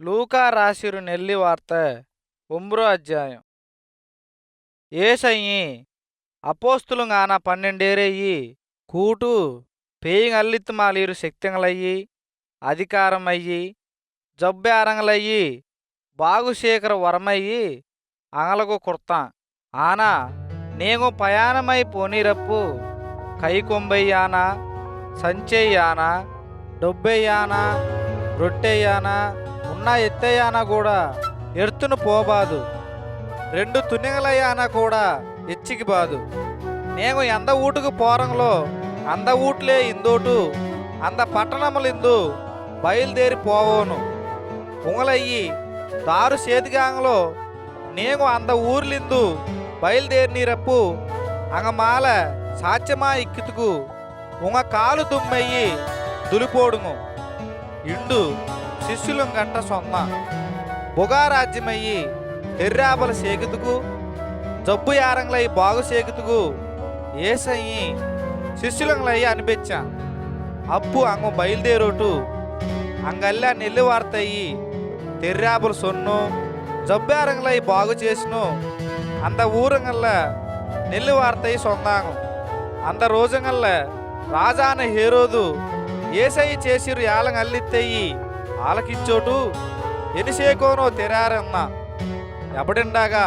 లూకా రాసిరు నెల్లి వార్త ఒంబ్రో అధ్యాయం. ఏసయ్యి అపోస్తులుగాన పన్నెండేరేయి కూటు పేయిగల్లిత్తు మాలీరు శక్తింగలయ్యి అధికారమయ్యి జబ్బేరంగలయ్యి బాగుశేఖర వరమయ్యి అంగలకు కుర్తా. ఆనా నేను పయాణమై పోనీరప్పు కైకొంబయ్యానా సంచెయ్యానా డొబ్బెయ్యానా రొట్టెయ్యానా ఉన్న ఎత్తయాన కూడా ఎర్తును పోబాదు. రెండు తునిగలయాన కూడా ఎచ్చికి బాదు. నేను ఎంద ఊటుకు పోరంలో అంద ఊట్లే ఇందోటు అంద పట్టణములిందు బయలుదేరి పోవోను. ఉంగలయ్యి దారు సేతిగాంగలో నేను అంద ఊర్లిందు బయలుదేరినీరప్పు అంగమాల సాధ్యమా ఇక్కితుకు ఉంగ కాలు దుమ్మయ్యి దులిపోడుము. ఇండు శిష్యులం గంట సొమ్మ. బుగారాజ్యమయ్యి తెర్రాబల సేకుతుకు జబ్బు యారంగులై బాగు సేకుతుకు ఏసయ్యి శిష్యులంగులయ్యి అనిపించా అప్పు అంగ బయలుదేరోటు అంగల్లా నెల్లి వార్తయ్యి తెర్రాబుల సొన్ను జబ్బారంగులై బాగు చేసిను అంత ఊరంగల్ల నెల్లి వార్తయ్యి సొందాంగం. అంత రోజంగల్ల రాజాన హేరోదు ఏసయ్య చేసిరు యాలం అల్లిత్తయ్యి ఆలకిచ్చోటు ఎనిసేకోనో తెరారన్న. ఎబడిండాగా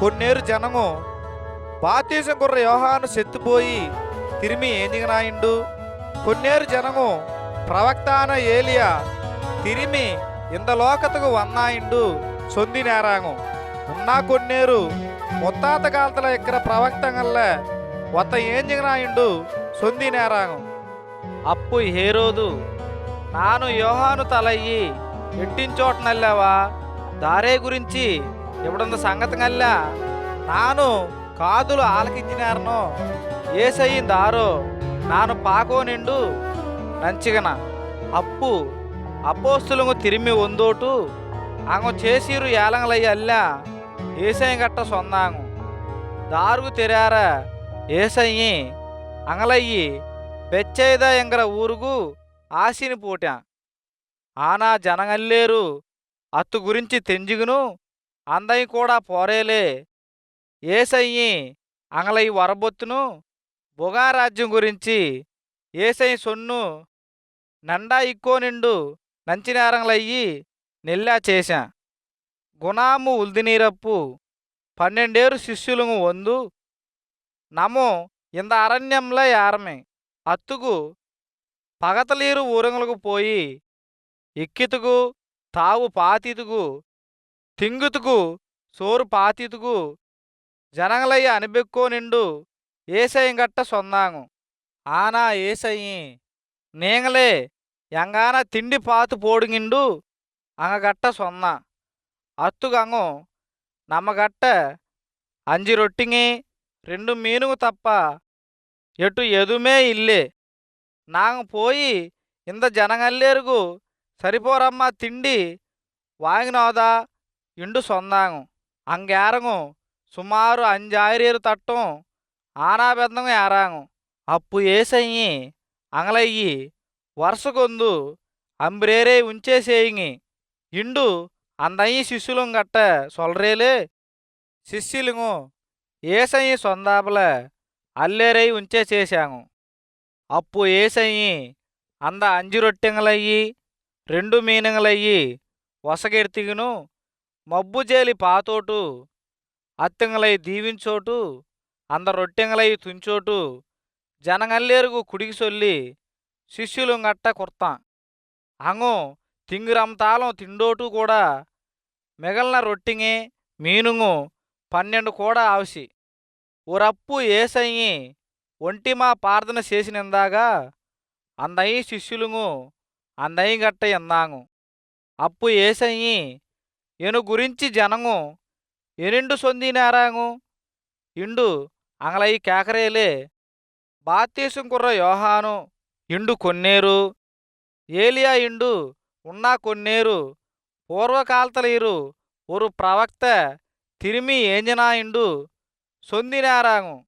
కొన్నేరు జనము బాతీసం కుర్ర యోహాను సెత్తుపోయి తిరిమి ఏందిగనాయిండు? కొన్నేరు జనము ప్రవక్తాన ఏలియా తిరిమి ఇంతలోకతకు వన్నాయిండు సొంది నేరాంగు ఉన్నా కొన్నేరు ముత్తాత కాలతల ఇక్కడ ప్రవక్తంగల్ల ఒత్త ఏంజిగనాయిండు సొంది నేరాంగు అప్పు హేరోదు నాను యోహాను తలయ్యి ఎట్టించోటనల్లావా దారే గురించి ఇవిడున్న సంగతి అల్లా నాను కాదులు ఆలకించినారను? ఏసయ్యి దారో నాను పాకో నిండు నంచిగన. అప్పు అపోస్తులకు తిరిమి ఉందోటు ఆమె చేసిరు ఏలంగలయ్య అల్లా ఏసయ్య గట్ట సొన్నాము దారుగు తెరారా ఏసయ్యి అంగలయ్యి బెచ్చైదా ఎంగర ఊరుగు ఆశిని పూట. ఆనా జనగల్లేరు అత్తు గురించి తెంజిగును. అందయి కూడా పోరేలే. ఏసయ్యి అంగలయ్యి వరబొత్తును. బుగారాజ్యం గురించి ఏసయ్య సొన్ను. నండా ఇక్కో నిండు నంచినేరంగలయ్యి నెల్లా చేశా. గుణాము ఉల్దినీరప్పు పన్నెండేరు శిష్యులుగు వందు. నమో ఇంద అరణ్యంలో యారమే అత్తుకు పగతలీరు ఊరంగులకు పోయి ఎక్కితుకు తావు పాతితుగు తింగుతుకు సోరు పాతితుగు జనగలయ్య అనిబెక్కో నిండు ఏసయ్యం గట్ట సొందాంగు ఆనా ఏసయ్యి నేంగలే ఎంగాన తిండి పాతు పోడుగిండు అంగగట్ట సొన్న. అత్తుగంగు నమ్మగట్ట అంజి రొట్టింగి రెండు మీనుగు తప్ప ఎటు ఎదుమే ఇల్లే. నాంగ పోయి ఇంత జనగల్లేరుగు సరిపోరమ్మా తిండి వాంగినోదా ఇండు సొందాంగు. అంగేరగు సుమారు అంజాయిరేరు తట్టం ఆనాబెందంగు ఏరాంగు. అప్పు ఏసయ్యి అంగలయ్యి వరుసగొందు అంబ్రేరే ఉంచేసేయింగి. ఇండు అందయ్యి శిష్యులం గట్ట సొల్రేలే. శిష్యులుగు ఏసయ్యి సొందాపల అల్లేరై ఉంచే అప్పు ఏసయ్యి అంద అంజి రొట్టెంగలయ్యి రెండు మీనంగలయ్యి వసగెడ్తిగును మబ్బుజేలి పాతోటు అత్తెంగలై దీవించోటు అంద రొట్టెంగలై తుంచోటు జనగల్లేరుగు కుడికి సొల్లి శిష్యులు గట్ట కుర్తా. అంగు తింగిరంతాలం తిండోటు కూడా మిగలిన రొట్టింగే మీనుంగు పన్నెండు కూడా ఆవసి. ఓరప్పు ఏసయ్యి ఒంటిమా ప్రార్థన చేసినందాగా అందయి శిష్యులుము అందయి గట్ట ఎందాంగు అప్పు ఏసయ్యి ఎను గురించి జనము ఎనిండు సొందినారాము ఇండు అంగలయి కేకరేలే బాతీసం కుర్ర యోహాను ఇండు కొన్నేరు. ఏలియా ఇండు ఉన్నా కొన్నేరు పూర్వకాలతలీరు ஒரு ప్రవక్త తిరిమి ఏంజనా ఇండు సొందినారాము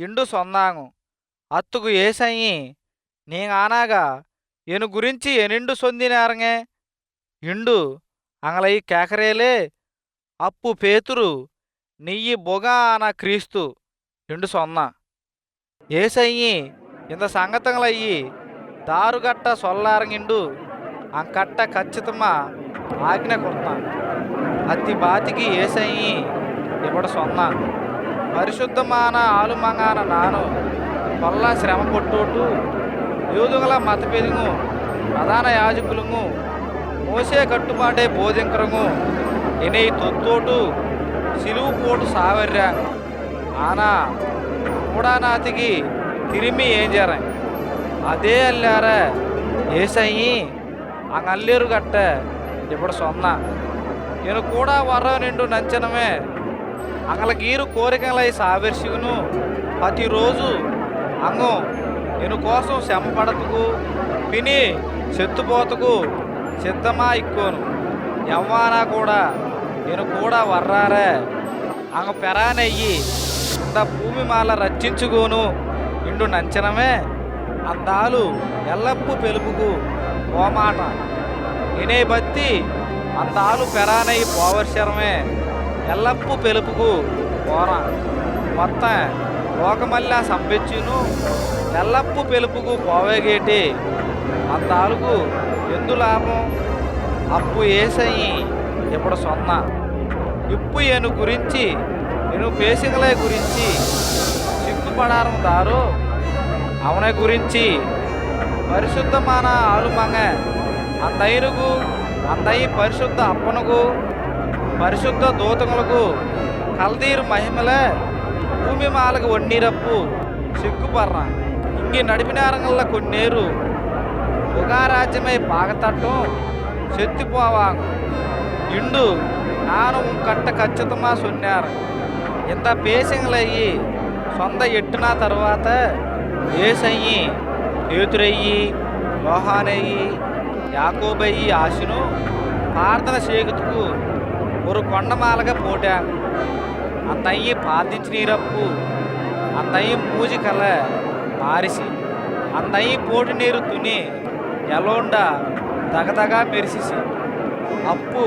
ఇండు సొందాంగు అత్తుకు ఏసయ్యి నీ ఆనాగా ఎను గురించి ఎనిండు సొందినారంగే ఇండు అంగలై కేకరేలే? అప్పు పేతురు నెయ్యి బొగాన క్రీస్తు ఎండు సొన్న. ఏసయ్యి ఇంత సంగతంలయ్యి దారుగట్ట సొల్లారంగిండు అంకట్ట ఖచ్చితమా? ఆజ్ఞ కొత్త అతి బాతికి ఏసయ్యి ఇప్పుడు సొన్నాను పరిశుద్ధమాన ఆలుమంగాన నాను కొల్ల శ్రమ పొట్టోటు యూదుగల మత పెరుగు ప్రధాన యాజకులము మోసే కట్టుబాటే బోధింకరము ఇనే తొత్తోటు సిలువు పోటు సావర్రా. ఆనా మూడానాతికి తిరిమి ఏం చేర? అదే అల్లార ఏసయ్యి నల్లేరు గట్ట ఇప్పుడు సొన్న. నేను కూడా వర నిండు నంచనమే అంగల గీరు కోరికలై సావర్సిగును ప్రతిరోజు అంగం నేను కోసం శ్రమ విని చెత్తుపోతకు సిద్ధమా ఇక్కోను. ఎవ్వానా కూడా నేను కూడా వర్రారే. అంగ పెరానయ్యి అంత భూమి మాల రచించుకోను ఇండు నంచనమే అందాలు ఎల్లప్పు పెలుపుకు ఓమాట ఇనే బత్తి అందాలు పెరానయ్యి పోవర్శరమే. ఎల్లప్పు పెలుపుకు పోరా. మొత్త లోకమల్ల సంపెచ్చును ఎల్లప్పు పెలుపుకు పోవేగేటి? అందాలకు ఎందు లాభం? అప్పు ఏసయ్యి ఇప్పుడు సొన్న. ఇప్పు ఎను గురించి నేను పేసికలే గురించి సిగ్గుపడారం దారు? అవనే గురించి పరిశుద్ధమాన ఆలుమంగ. అందైరుగు అందయి పరిశుద్ధ అప్పనుగు పరిశుద్ధ దూతములకు కల్దీరు మహిమలే భూమి మాలకు వన్నీరప్పు సిగ్గుపర్ర. ఇంగి రంగంలో కొన్నేరు. ఉగారాజ్యమై பாகத்தட்டும் చెత్తిపోవా ఇండు నాను కట్ట ఖచ్చితమా సున్నారు. ఇంత పేసింగ్లయ్యి సొంత ఎట్టిన తర్వాత ఏసయ్యి ఏతురయ్యి లోహానయ్యి యాకోబయ్యి ఆశను ప్రార్థన చేకుతుకు ஒரு కొండమాలగా పోటాంగ్ అంతయ్యి ప్రార్థించి నీరప్పు అంతయ్యి మూజికల మారిసి అంతయ్యి పోటు నీరు తుని ఎలోండ దగదగా మెరిసిసి అప్పు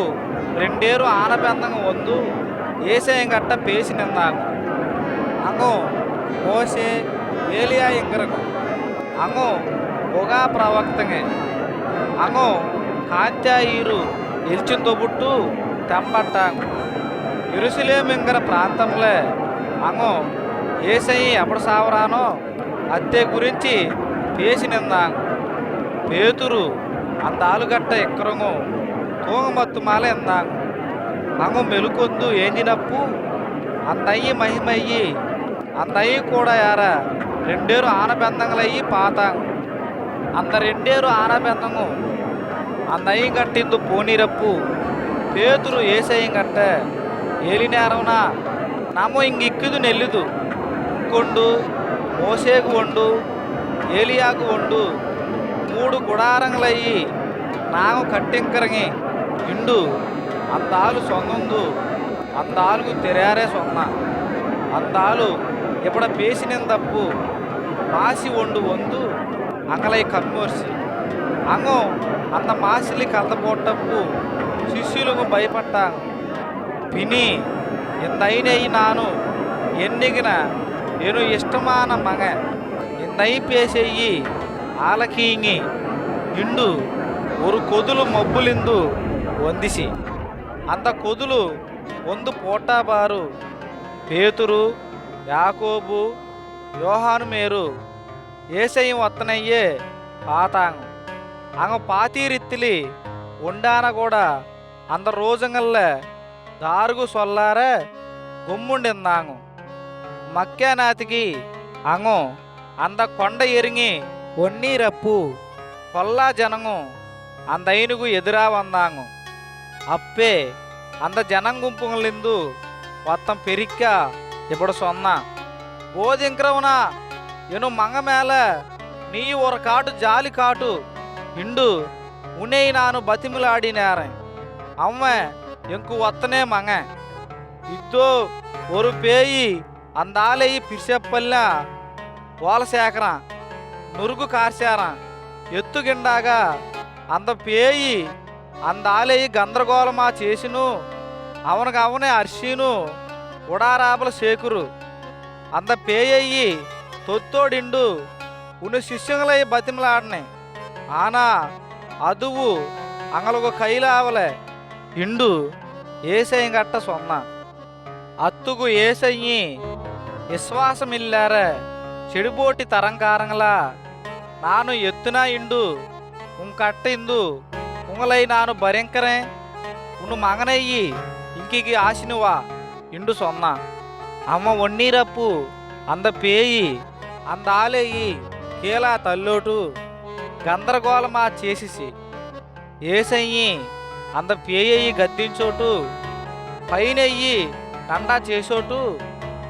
రెండేరు ఆనబందంగా వందు ఏసేయం గట్ట పేసి నిందాము అంగం మోసే ఏలియా ఇంగరకు. అంగం పొగా ప్రవక్తంగే అంగం కాంత్యాయిరు ఎల్చింతోబుట్టు తెంపట్టాంగు ఇరుసులేమింగర ప్రాంతంలో అంగం ఏసయ్యి ఎప్పుడు సావరానో అత్తే గురించి పేసి నిందాంగు పేతురు அந்த ஆளுகட்ட ఎక్కరంగు తూగమత్తు మాల ఎందాంగు అంగు మెలుకొందు ఏంజినప్పు అందయ్యి మహిమయ్యి అందయ్యి కూడా యార రెండేరు ఆనబెందంగలయ్యి పాతాంగు అంద రెండేరు ఆనబెందంగు అందయ్యి పేతురు ఏసయ్యం గట్ట ఏలినేరవునా నమ్మో ఇంగిక్కుదు నెల్లుదు. ఇంకొండు మోసేకు వండు ఏలియాకు వండు మూడు గుడారంగులయ్యి నాగు కట్టింకరంగి ఇండు అందాలు సొంగందు. అందాలుగు తెరారే సొన్న అందాలు ఎప్పుడ పేసిన తప్పు. మాసి వండు వందు అంగలై కమ్మోర్సి అంగం అంత మాసిలి కలతపోటప్పు శిష్యులకు భయపట్టాను పిని ఇందైనయి నాను ఎన్నిగిన నేను ఇష్టమాన మగ ఇందై పేసెయ్యి ఆలకీంగి ఇండు ஒரு కొదులు మబ్బులిందు వందిసి అంత కొదులు ಒಂದು పోటాబారు పేతురు యాకోబు యోహాను మేరు ఏసయ్యం వత్తనయ్యే పాతాంగం అంగ పాతీరిత్తిలి ఉండాన కూడా அந்த ரோஜுங்களில் தாருகு சொல்லார கும்முண்டிருந்தாங்க மக்கியாநாத்துக்கு அங்கும் அந்த கொண்ட எருங்கி ஒன்னீரப்பு கொல்லா ஜனங்கும் அந்த ஐனுக்கு எதிராக வந்தாங்க. அப்பே அந்த ஜனங்கும்புங்களிந்து மொத்தம் பெரிக்கா இப்படி சொன்னான் போதிங்கிறவனா எனும் மங்க மேல நீ ஒரு காட்டு ஜாலி காட்டு இண்டு உன்னை நான் பத்திமிலாடி நேரன் అమ్మ ఎంకు వత్తనే మంగ ఇద్దో ஒரு பேய் அந்த ஆலையை பிரிசப்பல்ல ஓலை சேர்க்கறான் நுறுகு கார்சாரான் எத்துகிண்டாக அந்த பேய் అందాలే గందరగోళమా చేసిను అవనకు అవనే అర్షీను ఉడారాబల శేకురు అంద పేయ్యి తొత్తోడిండు ఉన్ని శిష్యులై బతిమలాడనే ఆనా అదువు అంగలకు కైలావలే ఇండు ఏసై గట్ట సొన్న అత్తుకు ఏసయ్యి విశ్వాసమిల్లార చెడుబోటి తరం కారంలా నాను ఎత్తునా ఇండు ఉంకట్ట ఇందు ఉంగలై నాను భరింకరే. ఉను మగనయ్యి ఇంకికి ఆశినువా ఇండు సొన్న అమ్మ వన్నీరప్పు అంద పేయి అందాలేయి కీలా తల్లోటు గందరగోళమా చేసిసి. ఏసయ్యి అంత పేయ్యి గద్దించోటు పైన దండా చేసోటు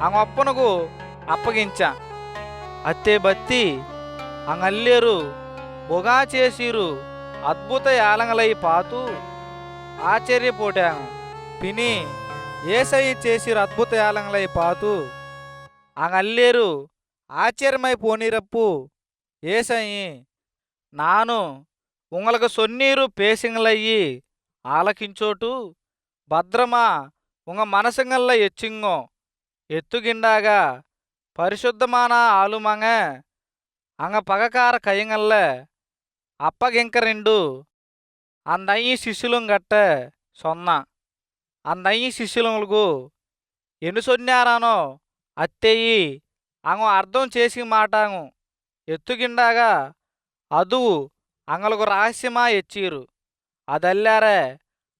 అంగొప్పనకు అప్పగించా. అత్తే బత్తి అంగల్లేరు బొగా చేసిరు అద్భుత యాలంగలై పాతు ఆశ్చర్యపోటాము పిని ఏసై చేసిరు అద్భుత యాలంగలై పాతు అంగల్లేరు ఆశ్చర్యమై పోనీరప్పు ఏసయ్యి నాను ఉంగలకు సొన్నీరు పేసింగ్లయ్యి ఆలకించోటు భద్రమా? ఉంగ మనసుగల్ల ఎచ్చింగో? ఎత్తుగిండాగా పరిశుద్ధమానా ఆలుమంగ? అంగ పగకార కయ్యంగల్ల అప్పగింక రెండు అందయ్యి శిష్యులం గట్ట సొన్న. అందయ్యి శిష్యులకు సొన్నారానో అత్తేయి? అంగు అర్థం చేసి మాటాంగు. ఎత్తుగిండాగా అదువు అంగలకు రహస్యమా ఎచ్చిరు? అదల్లారే.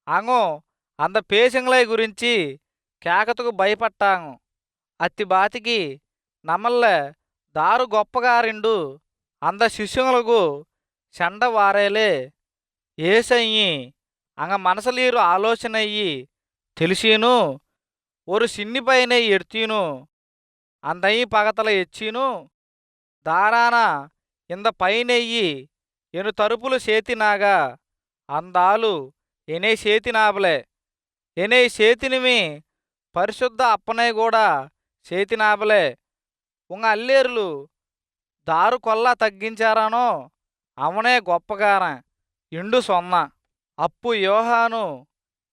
అంగో అంద పేసింగ్లై గురించి కేకతకు భయపట్టాంగు. అత్తి బాతికి నమ్మల్ల దారు గొప్పగా రెండు అంద శిష్యులకు చెండ వారేలే ఏసయ్యి అంగ మనసలీరు ఆలోచనయ్యి తెలిసీను ஒரு సిన్ని పైన ఎడ్తీను అందయ్యి పగతల ఎచ్చీను దారాన ఇంద పైనెయ్యి ఎను తరుపులు చేతినాగా అందాలు ఎనే చేతినాబలే ఎనే చేతినిమి పరిశుద్ధ అప్పనే కూడా చేతినాబలే ఉంగ అల్లేరులు దారు కొల్లా తగ్గించారానో అవనే గొప్పగార ఇండు సొన్న. అప్పు యోహాను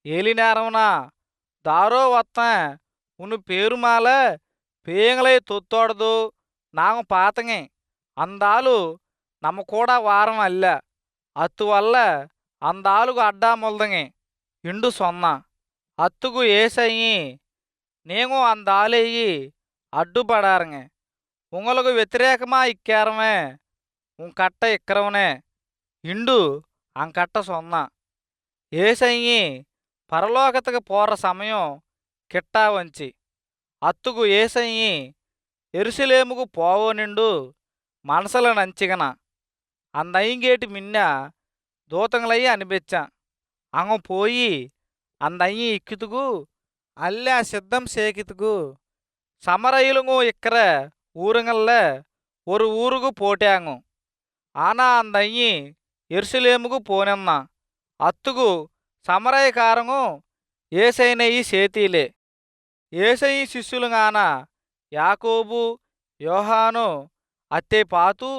ఏలినేరమునా దారో వత్త ఉను పేరుమాల పేంగలై తొత్తోడదు నాకు పాతంగి అందాలు నమ్మ కూడా వారం అల్ల అత్తువల్ల అందాలుగు అడ్డా మొల్దంగి ఇండు సొన్న అత్తుకు ఏసయ్యి నేను అందాలేయి అడ్డుపడారంగ உங்களுக்கு వ్యతిరేకమా ఇక్కారమే உங்கட்ட ఇక్కరవనే ఇండు అంకట్ట సొన్న ఏసయ్యి పరలోకతకు పోర సమయం కిట్టా వంచి అత్తుకు ఏసయ్యి ఎరుసలేముకు పోవో నిండు మనసుల నంచిగన అందయ్యేటి మిన్న దూతంగలయ్యి అనిపించా అంగ పోయి అందయ్యి ఇక్కుతుకు అల్లె సిద్ధం సేకితుకు సమరయులుగు ఇక్కర ఊరుగల్ల ஒரு ஊருக்கு போட்டாங்க ஆனா அந்த ஐயி ఎరుసలేముకు పోనెన్న అత్తుకు సమరయకారము ఏసైనయి చేతీలే ఏసయి శిష్యులుగాన యాకోబు యోహాను అత్తే పాతు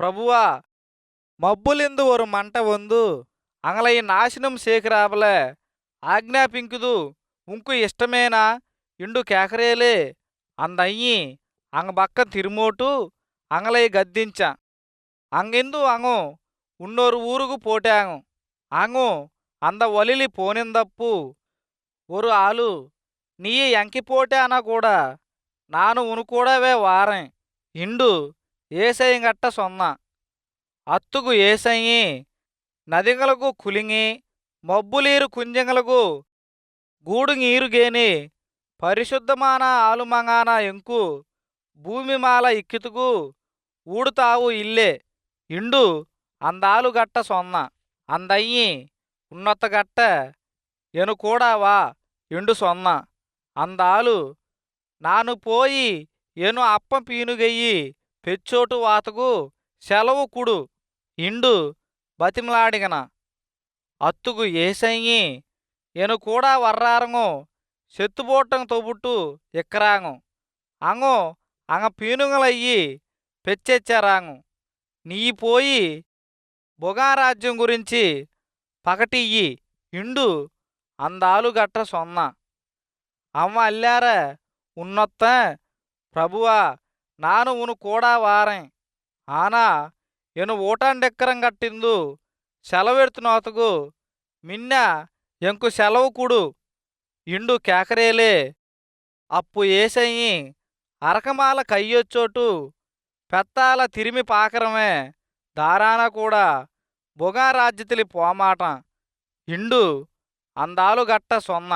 ప్రభువా మబ్బులిందు ஒரு మంట వందు అంగలై నాశనం సేకరాబల ఆజ్ఞాపింకుదు ఉంకు ఇష్టమేనా ఇండు కేకరేలే అందయ్యి అంగ బక్క తిరుమోటు అంగలై గద్దించ అంగెందు అంగు ఉన్నోరు ఊరుకు పోటాంగు అంగు అంద ఒలిలి పోనిందప్పు ஒரு ఆలు నీ ఎంకిపోటానా కూడా నాను ఉనుకూడవే వారం ఇండు ఏసయ్యంగట్ట సొన్న అత్తుకు ఏసయ్యి నదిగలకు కులింగి మబ్బులీరు కుంజంగలకు గూడుగీరుగేని పరిశుద్ధమాన ఆలుమంగాన ఎంకు భూమిమాల ఇక్కితుకు ఊడుతావు ఇల్లే. ఇండు అందాలుగట్ట సొన్న అందయ్యి ఉన్నతగట్ట ఎనుకూడావా ఎను కూడావా ఎండు సొన్న. అందాలు నాను పోయి ఎను అప్పం పీనుగయ్యి పెచ్చోటు వాతకు సెలవు కుడు. ఇండు బతిమలాడిగన అత్తుకు ఏసయ్యి ఎను కూడా వర్రారంగు సెత్తుబోటం తొబుట్టు ఎక్కరాంగు అంగో అంగ పీనుగలయ్యి పెచ్చెచ్చారాంగు నీ పోయి బొగారాజ్యం గురించి పగటియ్యి ఇండు అందాలు గట్ట సొన్న. అమ్మ అల్లార ఉన్నొత్త ప్రభువా నాను ఉను కూడా వారం. ఆనా ఎను ఊటాండెక్కరం గట్టిందు సెలవెడుతున్నోతగు మిన్న ఎంకు సెలవు కూడు ఇండు కేకరేలే. అప్పు ఏసయ్యి అరకమాల కయ్యొచ్చోటు పెత్తాల తిరిమి పాకరమే. దారాన కూడా బొగారాజ్యతిలి పోమాట ఇండు అందాలు గట్ట సొన్న.